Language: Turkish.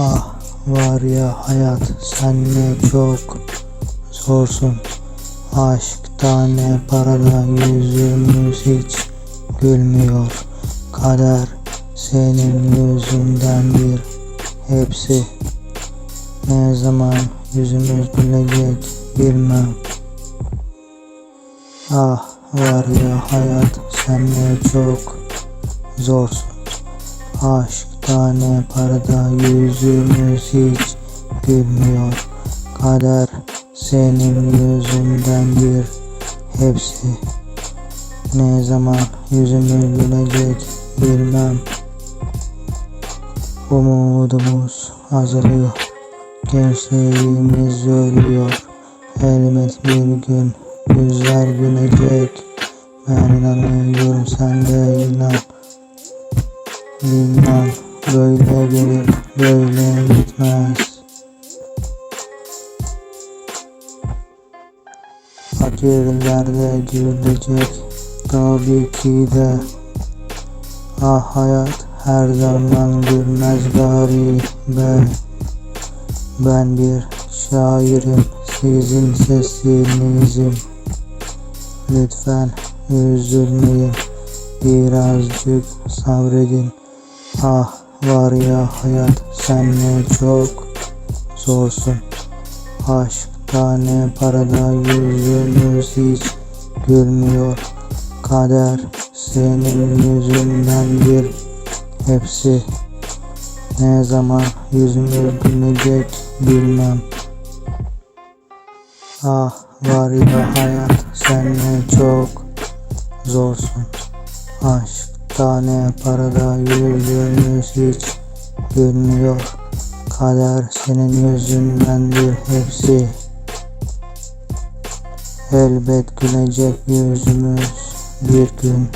Ah var ya hayat sen ne çok zorsun. Aşk tane parada yüzümüz hiç gülmüyor. Kader senin yüzünden bir hepsi. Ne zaman yüzümüz gülecek bilmem. Ah var ya hayat sen ne çok zorsun. Aşk tane parada yüzümüz hiç gülmüyor. Kader senin yüzünden bir hepsi. Ne zaman yüzümüz gülecek bilmem. Umudumuz azalıyor. Gençliğimiz ölüyor. Elbet bir gün yüzler gülecek. Ben inanıyorum sen de inan. Bilmem böyle gelir böyle gitmez. Fakirlerde gülecek tabii ki de Ah hayat her zaman gülmez garibe Ben bir şairim sizin sesinizim. Lütfen üzülmeyin birazcık sabredin. Ah var ya hayat sen ne çok zorsun. Aşk tane parada yüzümüz hiç gülmüyor. Kader senin yüzünden bir. Hepsi Ne zaman yüzümüz gülecek bilmem. Ah var ya hayat sen ne çok zorsun. Aşk tane parada yüzümüz hiç gülmüyor. Kader senin yüzündendir hepsi Elbet gülecek yüzümüz bir gün